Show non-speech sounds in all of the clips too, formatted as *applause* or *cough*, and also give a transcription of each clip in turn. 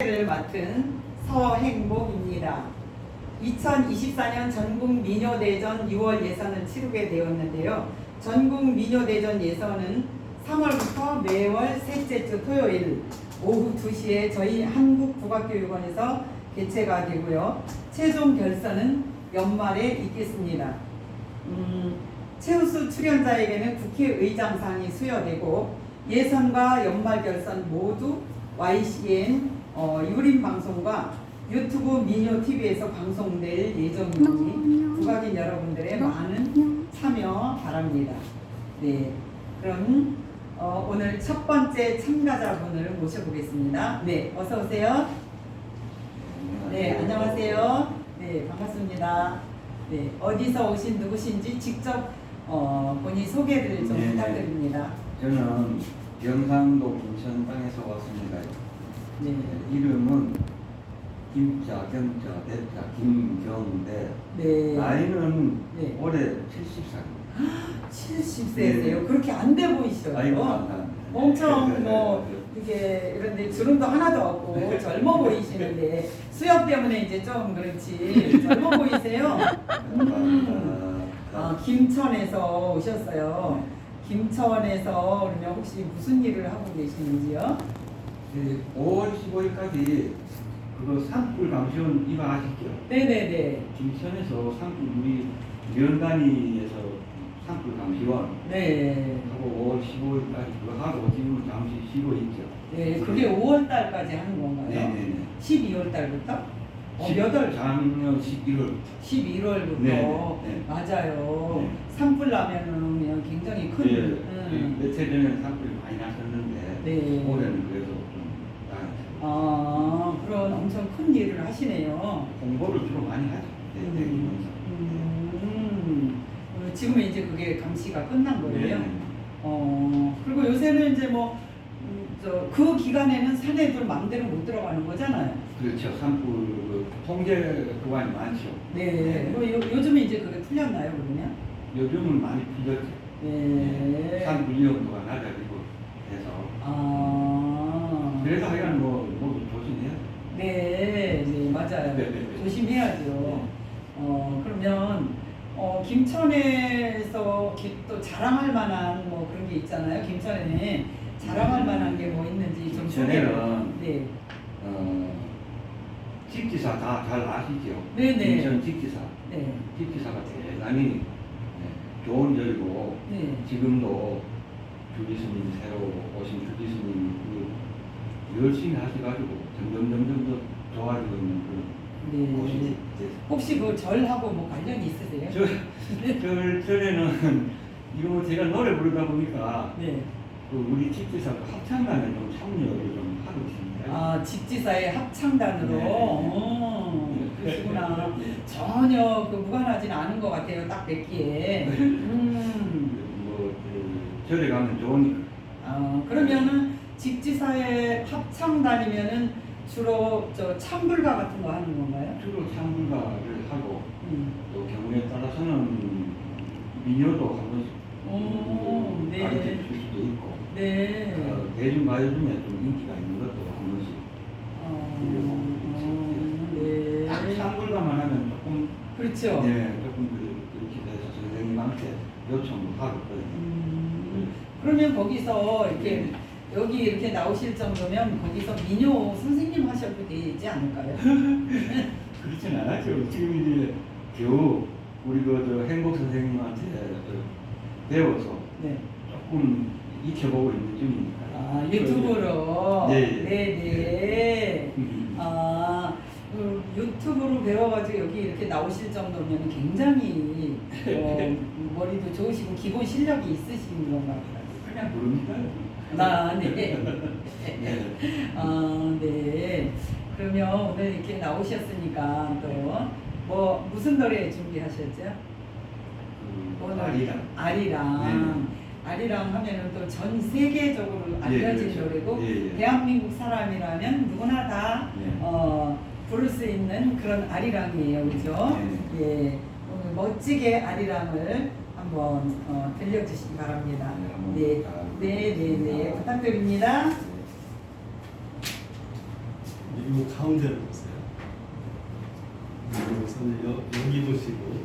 를 맡은 서행복입니다. 2024년 전국 미녀대전 6월 예선을 치르게 되었는데요. 전국 미녀대전 예선은 3월부터 매월 셋째 주 토요일 오후 2시에 저희 한국국악교육원에서 개최가 되고요. 최종 결선은 연말에 있겠습니다. 음, 최우수 출연자에게는 국회의장상이 수여되고 예선과 연말 결선 모두 YCN 어, 유림 방송과 유튜브 미녀 TV에서 방송될 예정이니 국악인 여러분들의 많은 참여 바랍니다. 네, 그럼 어, 오늘 첫 번째 참가자분을 모셔보겠습니다. 네, 어서 오세요. 네, 안녕하세요. 네, 반갑습니다. 네, 어디서 오신 누구신지 직접 어, 본인 소개를 좀 네. 부탁드립니다. 저는 경상도 김천 땅에서 왔습니다. 네, 이름은 김자, 경자, 대자, 김경대. 네, 나이는 네. 올해 70살입니다. 70세세요. *gasps* 그렇게 안 돼 보이셔요. 아이고, 감사합니다. 엄청 뭐 이렇게 이런데 주름도 하나도 없고 젊어 보이시는데 수염 때문에 이제 좀 그렇지 젊어 보이세요. 음. 아, 김천에서 오셨어요. 김천에서 그러면 혹시 무슨 일을 하고 계시는지요? 그 5월 15일까지 그거 산불 감시원 아시죠? 네네네. 김천에서 산불 우리 면단위에서 산불 감시원 네. 하고 5월 15일까지 그거 하고 지금 잠시 쉬고 있죠. 네, 그게 5월 달까지 하는 건가요? 네네네. 12월 달부터? 어, 몇 월? 작년 11월 11월부터 네, 네. 맞아요. 네. 산불 나면은 굉장히 큰 예, 음. 며칠 전에 산불이 많이 났었는데 네. 올해는 그래도 아, 그런 엄청 큰 일을 하시네요. 공부를 주로 많이 하죠. 네, 음. 대기면서. 음, 어, 지금 이제 그게 감시가 끝난 거예요. 네. 어, 그리고 요새는 이제 뭐, 음, 저, 그 기간에는 사내들 마음대로 못 들어가는 거잖아요. 그렇죠. 산불 그 통제 구간이 많죠. 네. 그 요, 요즘에 이제 그게 풀렸나요, 그러면? 요즘은 많이 풀렸죠. 네. 산불 위험도가 낮아지고 해서 아. 그래서 하여간 뭐. 네, 네, 맞아요. 네, 네, 네. 조심해야죠. 어, 그러면, 어, 김천에서 기- 또 자랑할 만한 뭐 그런 게 있잖아요. 김천에 자랑할 만한 게 뭐 있는지 좀 소개를- 네. 어, 직지사 다 잘 아시죠? 네, 네. 김천 직지사. 네. 직지사가 대단히 네, 좋은 절이고 네. 지금도 주지스님 새로 오신 주지스님 그 열심히 하셔가지고 점점 점점 더 좋아지고 있는 그런 곳이 네. 됐어요. 혹시 그 절하고 뭐 관련이 있으세요? 저, 저 전에는 이거 뭐 제가 노래 부르다 보니까 네. 그 우리 직지사 그 합창단에 좀 참여를 좀 하고 있습니다. 아, 직지사의 합창단으로. 네. 어, 그러시구나. 전혀 그 무관하진 않은 것 같아요. 딱 뵙기에. 음. 뭐 그, 절에 가면 좋으니까 아, 그러면은 직지사의 합창단이면은 주로 저 찬불가 같은 거 하는 건가요? 주로 참불가를 하고 음. 또 경우에 따라서는 민요도 한 번씩 오, 네. 가르쳐 줄 수도 있고 네. 어, 대중가요 중에 좀 인기가 있는 것도 한 번씩 어, 딱 네. 참불가만 하면 조금 그렇죠. 네 조금 그- 그렇게 돼서 선생님한테 요청을 하고. 음, 그러면 거기서 이렇게 여기 이렇게 나오실 정도면 거기서 민요 선생님 하셔도 되지 않을까요? *laughs* 그렇진 않았죠. 지금 이제 겨우 우리 그저 행복 선생님한테 저 배워서 네. 조금 익혀보고 있는 중이니까. 아, 유튜브로. 네. 네. 음. 아, 그 유튜브로 배워가지고 여기 이렇게 나오실 정도면 굉장히 어, *laughs* 머리도 좋으시고 기본 실력이 있으신 건가요? 그냥 부릅니다. 아, 네. 네. *laughs* 아, 네. 그러면 오늘 이렇게 나오셨으니까 또 뭐 무슨 노래 준비하셨죠? 그 오늘 아리랑. 아리랑. 아리랑 하면은 또 전 세계적으로 알려진 예, 그렇죠. 노래고 예, 예. 대한민국 사람이라면 누구나 다 예. 어, 부를 수 있는 그런 아리랑이에요, 그죠? 예, 오늘 멋지게 아리랑을 한번 어, 들려주시기 바랍니다. 네, 네. 네, 네, 네, 부탁드립니다. 네. 이 가운데를 보세요. 우선 여, 여기 보시고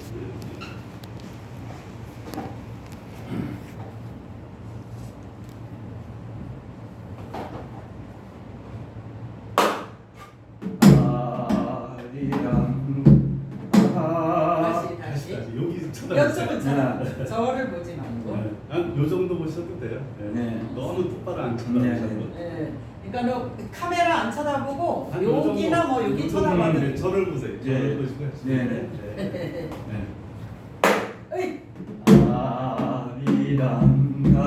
요 정도 보셔도 돼요. 네. 네. 너무 똑바로 안 쳐다보셔도. 네. 그러니까 너 카메라 안 쳐다보고 한요 여기나 정도, 뭐요 여기 정도는 쳐다봐도 네, 저를 보세요. 저를 네. 보시고 네, 네. 네. 네. 네. 어이. 아리랑 아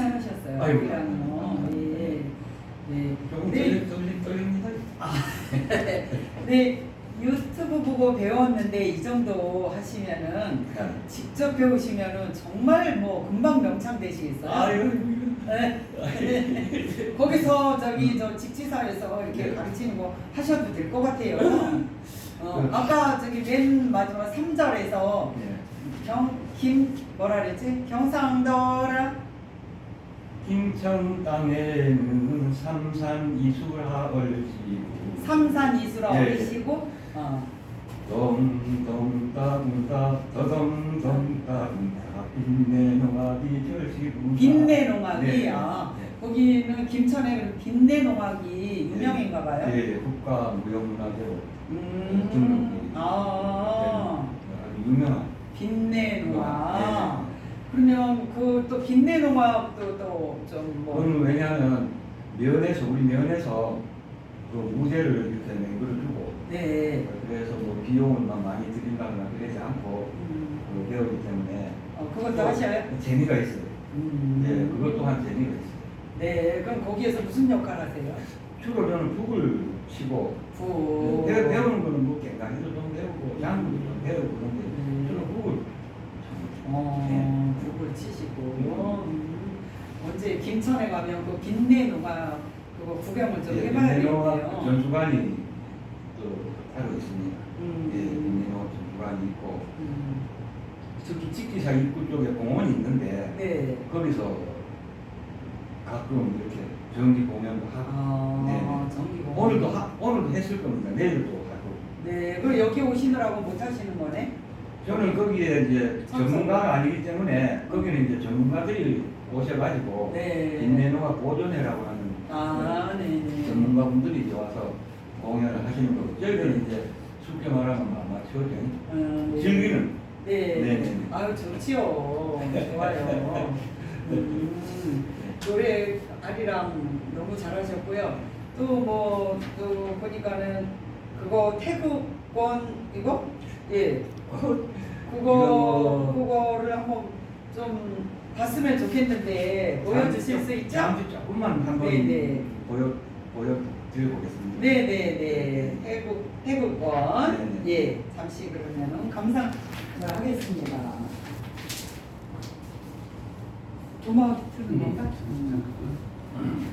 잘하셨어요. 아이고. 피아노. 예. 네. 조금 네. 떨리, 떨리, 떨립니다. 네. 유튜브 보고 배웠는데 이 정도 하시면은 직접 배우시면은 정말 뭐 금방 명창 되시겠어요. 아유, 네. 거기서 저기 저 직지사에서 이렇게 네. 가르치는 거 하셔도 될 것 같아요. 어, 그렇죠. 아까 저기 맨 마지막 3절에서 예. 경, 김, 뭐라 그랬지? 경상도라 김천 땅에는 삼산 이수라 얼씨고 삼산 이수라 예. 어리시고 어, 덩덩따군따 더덩덩따군따 빛내농아기 절시구 빛내농악이 네. 아, 네. 거기는 김천에 빛내농악이 유명인가 봐요. 예, 국가 무형문화재로 음, 등록이 아, 유명한 빛내농악. 예. 그러면 그 또 빛내농악도 또좀뭐 그건 왜냐하면 면에서 우리 면에서 그 무대를 이렇게 맹글을 주고 네. 그래서 뭐 비용을 막 많이 들인다거나 그러지 않고 음, 그 배우기 때문에 어, 그것도 하셔요? 재미가 있어요. 음. 네, 그것 또한 재미가 있어요. 네, 그럼 거기에서 무슨 역할 하세요? 주로 저는 북을 치고 부. 배, 배우는 거는 뭐 갱강이도 좀 배우고 양구도 좀 배우고 그런데 음. 주로 북을 어, 북을 치시고. 음. 언제 김천에 가면 그 빛내농악 그거 구경을 좀 예, 해봐야겠네요. 민내농학 전수관이 또 따로 있습니다. 음. 예, 민내농학 전수관이 있고 음. 특히 직지사 입구 쪽에 공원이 있는데 네. 거기서 가끔 이렇게 정기 공연도 하고 아, 네. 정기공. 오늘도 하, 오늘도 했을 겁니다. 내일도 하고 네, 그럼 여기 오시느라고 못 하시는 거네? 저는 거기에 이제. 전문가가 아니기 때문에 거기는 이제 전문가들이 오셔가지고 네. 인내노가 보존회라고 하는 아, 네, 네. 전문가분들이 이제 와서 공연을 하시는 거고 저희는 이제 쉽게 말하면 아마추어죠. 음, 네. 즐기는 네. 네, 네. 아유, 좋지요. 좋아요. *laughs* 음, 노래 아리랑 너무 잘하셨고요. 또 뭐 또 보니까는 그거 태국권 이거 예 그, 그거 그거를 한번 좀 봤으면 좋겠는데 보여주실 수 있죠? 잠시 조금만 한번 네네. 보여 보여 드려보겠습니다. 네네네 태국 태국권 네네. 예 잠시 그러면은 감상을 하겠습니다. 음악 틀는 건가? 음.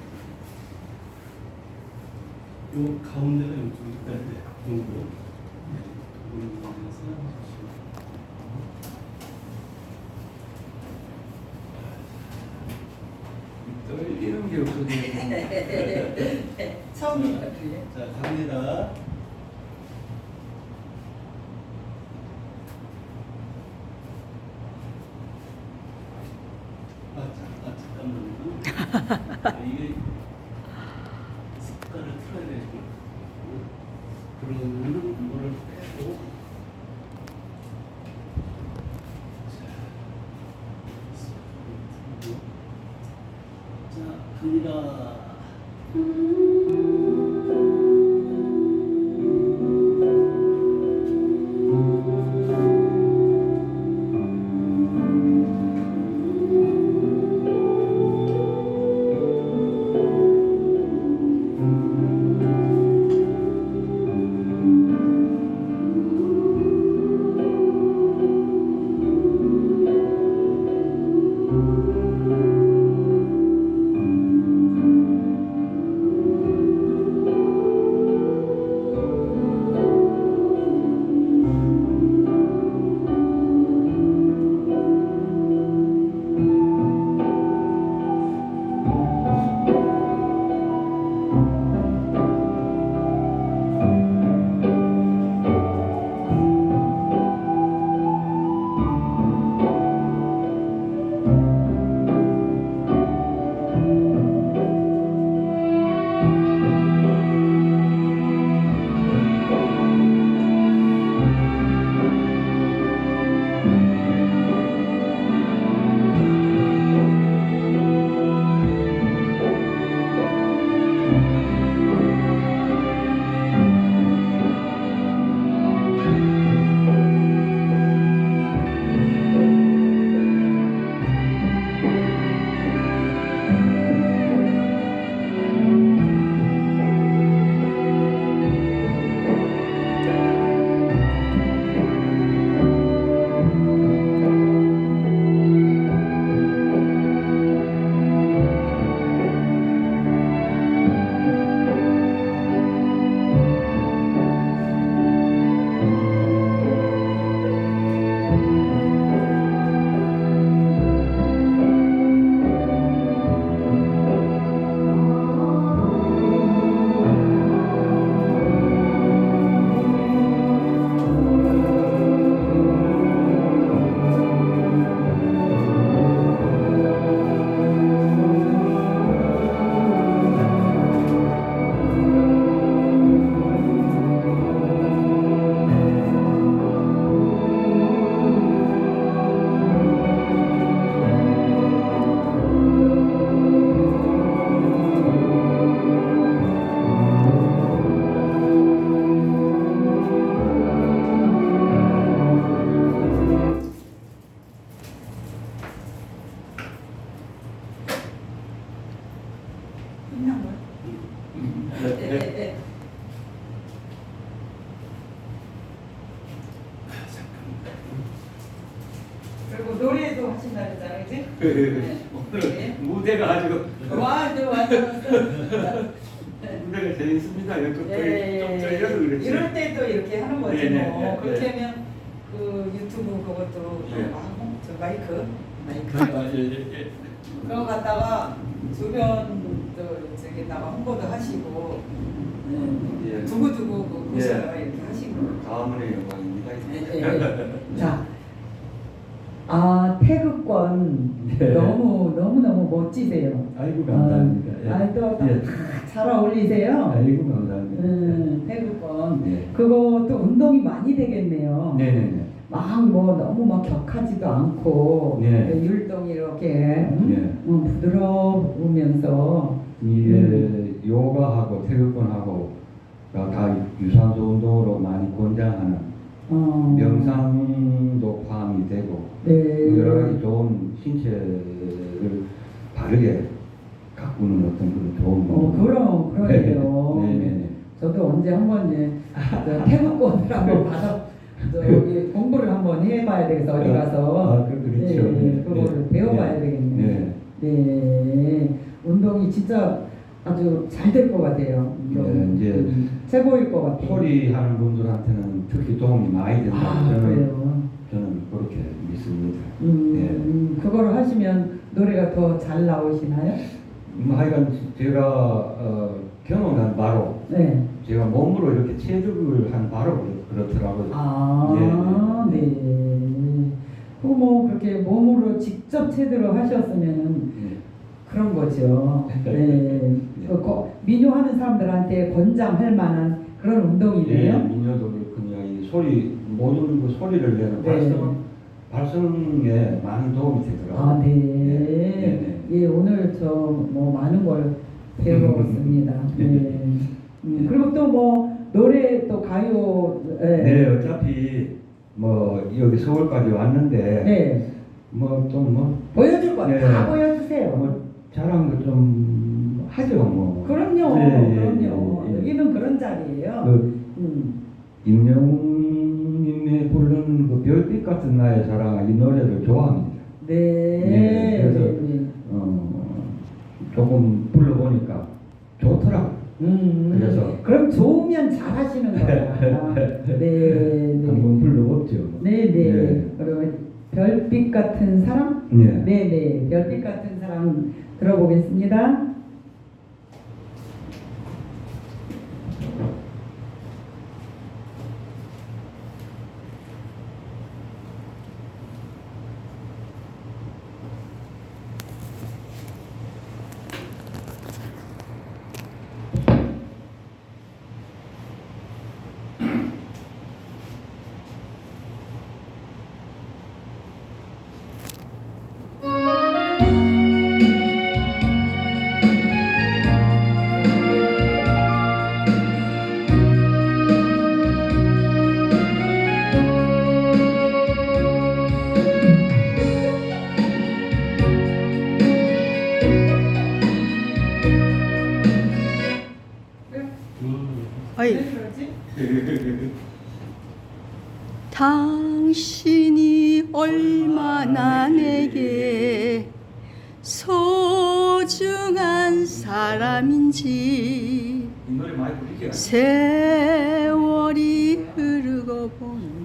요 가운데가 이쪽이 네, 네. 정도. 네. 이런 게 없어서 처음이에요. 자 갑니다. 아, 예, 예, 예. 그거 갖다가 주변 또 저기다가 홍보도 하시고 네. 예. 두고두고 그 보셔요 예. 이렇게 하시고 가문의 영광입니다. 네, 네. 자, 아 태극권 네. 너무 너무 너무 멋지세요. 아이고 감사합니다. 예. 아, 또 예. 잘 어울리세요. 아이고 감사합니다. 음, 태극권 네. 그거 또 운동이 많이 되겠네요. 네네네. 막 뭐 너무 막 격하지도 않고 네. 율동이 이렇게 음? 네. 음, 부드러우면서 이게 음. 요가하고 태극권하고 다 유산소 운동으로 많이 권장하는 어, 명상도 포함이 되고 네. 여러 가지 좋은 신체를 바르게 가꾸는 어떤 그런 좋은 어, 그럼 그러네요. 네네네. 저도 언제 한번 태극권을 한번 *laughs* 받아 저기 공부를 한번 해봐야 되겠어 어디 가서 아, 그- 그렇죠. 네, 네. 그거를 네. 배워봐야 네. 되겠네. 네. 네, 운동이 진짜 아주 잘 될 것 같아요. 네, 이제 음, 최고일 것 같아요. 소리 하는 분들한테는 특히 도움이 많이 된다. 아 저는 그래요. 저는 그렇게 믿습니다. 음, 그거를 하시면 노래가 더 잘 나오시나요? 음, 하여간 제가 어, 경험한 바로 네. 제가 몸으로 이렇게 체득을 한 바로 그렇- 그렇더라고요. 아, 네, 네. 네. 그뭐 그렇게 몸으로 직접 체드를 하셨으면은 네. 그런 거죠. *laughs* 네. 그 거- 민요하는 사람들한테 권장할 만한 그런 예, 운동이네요. 민요도 그렇군요. 이 소리 모든 그 소리를 내는 네. 발성 발성에 많은 도움이 되더라고요. 아, 네. 네, 예, 오늘 저 뭐 많은 걸 배웠습니다. *laughs* 네. 음, 그리고 또 뭐 노래 또 가요 예. 네, 어차피 뭐 여기 서울까지 왔는데 네. 뭐또뭐 보여줄 거 네. 다 보여주세요. 뭐 자랑도 좀 하죠 뭐. 그럼요, 네, 예, 그럼요. 예, 예. 여기는 그런 자리예요. 그 음. 임영웅님의 부르는 그 별빛 같은 나의 사랑 이 노래를 좋아합니다. 네. 네, 그래서 네. 어, 조금 불러보니까 좋더라고. 음, 그래서- 그럼 좋으면 잘하시는 거야. *laughs* 네, 네, 한번 불러봤죠. 네, 네. 네. 그러면 별빛 같은 사람? 네. 네, 네. 별빛 같은 사람 들어보겠습니다. 얼마나 내게 소중한 사람인지. 세월이 흐르고 본다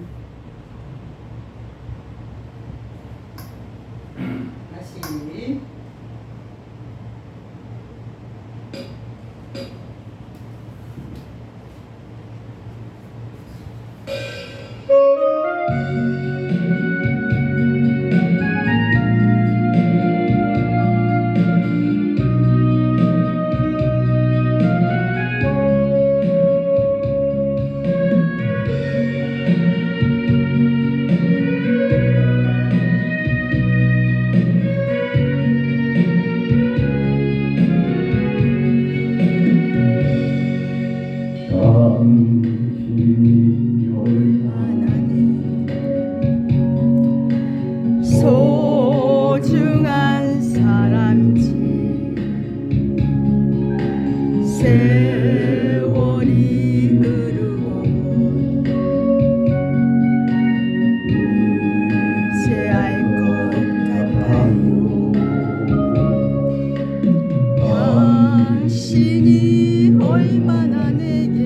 얼마나 내게